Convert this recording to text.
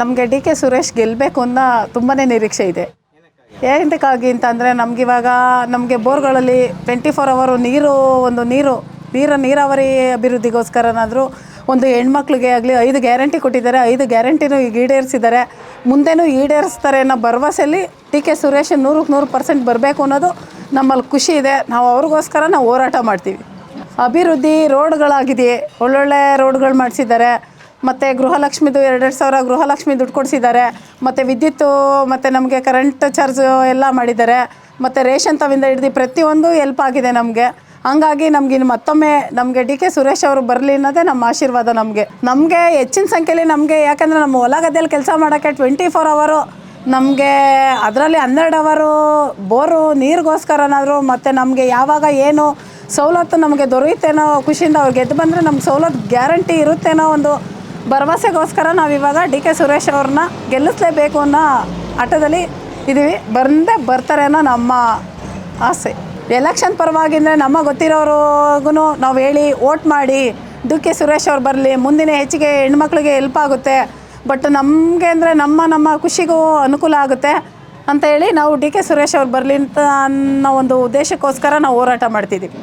ನಮಗೆ D K Suresh ಗೆಲ್ಲಬೇಕು ಅನ್ನೋ ತುಂಬಾ ನಿರೀಕ್ಷೆ ಇದೆ. ಏನಕ್ಕಾಗಿ ಅಂತಂದರೆ ನಮಗಿವಾಗ ನಮಗೆ ಬೋರ್ಗಳಲ್ಲಿ ಟ್ವೆಂಟಿ ಫೋರ್ ಅವರು ನೀರು, ಒಂದು ನೀರು, ನೀರ, ನೀರಾವರಿ ಅಭಿವೃದ್ಧಿಗೋಸ್ಕರನಾದರೂ ಒಂದು ಹೆಣ್ಮಕ್ಳಿಗೆ ಆಗಲಿ ಐದು ಗ್ಯಾರಂಟಿ ಕೊಟ್ಟಿದ್ದಾರೆ. ಐದು ಗ್ಯಾರಂಟಿನೂ ಈಗ ಈಡೇರಿಸಿದ್ದಾರೆ. ಮುಂದೆನೂ ಈಡೇರಿಸ್ತಾರೆ ಅನ್ನೋ ಭರವಸೆಯಲ್ಲಿ ಟಿ ಕೆ ಸುರೇಶ್ ನೂರಕ್ಕೆ ನೂರು ಪರ್ಸೆಂಟ್ ಬರಬೇಕು ಅನ್ನೋದು ನಮ್ಮಲ್ಲಿ ಖುಷಿ ಇದೆ. ನಾವು ಅವ್ರಿಗೋಸ್ಕರ ನಾವು ಹೋರಾಟ ಮಾಡ್ತೀವಿ. ಅಭಿವೃದ್ಧಿ ರೋಡ್ಗಳಾಗಿದೆ ಒಳ್ಳೊಳ್ಳೆ ರೋಡ್ಗಳು ಮಾಡಿಸಿದ್ದಾರೆ. ಮತ್ತು ಗೃಹಲಕ್ಷ್ಮಿದು ಎರಡೆರಡು ಸಾವಿರ ಗೃಹಲಕ್ಷ್ಮಿ ದುಡ್ಡು ಕೊಡಿಸಿದ್ದಾರೆ. ಮತ್ತು ವಿದ್ಯುತ್ತು, ಮತ್ತು ನಮಗೆ ಕರೆಂಟ್ ಚಾರ್ಜ್ ಎಲ್ಲ ಮಾಡಿದ್ದಾರೆ. ಮತ್ತು ರೇಷನ್ ತವಿಂದ ಹಿಡ್ದು ಪ್ರತಿಯೊಂದು ಎಲ್ಪ್ ಆಗಿದೆ ನಮಗೆ. ಹಂಗಾಗಿ ನಮ್ಗೆ ಇನ್ನು ಮತ್ತೊಮ್ಮೆ ನಮಗೆ ಡಿ ಕೆ ಸುರೇಶ್ ಅವರು ಬರಲಿ ಅನ್ನೋದೇ ನಮ್ಮ ಆಶೀರ್ವಾದ ನಮಗೆ. ನಮಗೆ ಹೆಚ್ಚಿನ ಸಂಖ್ಯೆಯಲ್ಲಿ ನಮಗೆ ಯಾಕಂದರೆ ನಮ್ಮ ಹೊಲ ಗದ್ದೆಯಲ್ಲಿ ಕೆಲಸ ಮಾಡೋಕ್ಕೆ ಟ್ವೆಂಟಿ ಫೋರ್ ಅವರು ನಮಗೆ ಅದರಲ್ಲಿ ಹನ್ನೆರಡು ಅವರು ಬೋರು ನೀರಿಗೋಸ್ಕರನಾದರೂ ಮತ್ತು ನಮಗೆ ಯಾವಾಗ ಏನು ಸವಲತ್ತು ನಮಗೆ ದೊರೆಯುತ್ತೇನೋ ಖುಷಿಯಿಂದ ಅವ್ರು ಗೆದ್ದು ಬಂದರೆ ನಮ್ಗೆ ಸವಲತ್ತು ಗ್ಯಾರಂಟಿ ಇರುತ್ತೇನೋ ಒಂದು ಭರವಸೆಗೋಸ್ಕರ ನಾವು ಇವಾಗ ಡಿ ಕೆ ಸುರೇಶ್ ಅವ್ರನ್ನ ಗೆಲ್ಲಿಸಲೇಬೇಕು ಅನ್ನೋ ಆಟದಲ್ಲಿ ಇದ್ದೀವಿ ಬಂದೇ ಬರ್ತಾರೆ ಅನ್ನೋ ನಮ್ಮ ಆಸೆ. ಎಲೆಕ್ಷನ್ ಪರವಾಗಿ ಅಂದರೆ ನಮ್ಮ ಗೊತ್ತಿರೋರಿಗೂ ನಾವು ಹೇಳಿ ವೋಟ್ ಮಾಡಿ ಡಿ ಕೆ ಸುರೇಶ್ ಅವ್ರು ಬರಲಿ, ಮುಂದಿನ ಹೆಚ್ಚಿಗೆ ಹೆಣ್ಮಕ್ಳಿಗೆ ಹೆಲ್ಪ್ ಆಗುತ್ತೆ. ಬಟ್ ನಮಗೆ ಅಂದರೆ ನಮ್ಮ ನಮ್ಮ ಖುಷಿಗೂ ಅನುಕೂಲ ಆಗುತ್ತೆ ಅಂತ ಹೇಳಿ ನಾವು ಡಿ ಕೆ ಸುರೇಶ್ ಅವ್ರು ಬರಲಿ ಅಂತ ಅನ್ನೋ ಒಂದು ಉದ್ದೇಶಕ್ಕೋಸ್ಕರ ನಾವು ಹೋರಾಟ ಮಾಡ್ತಿದ್ದೀವಿ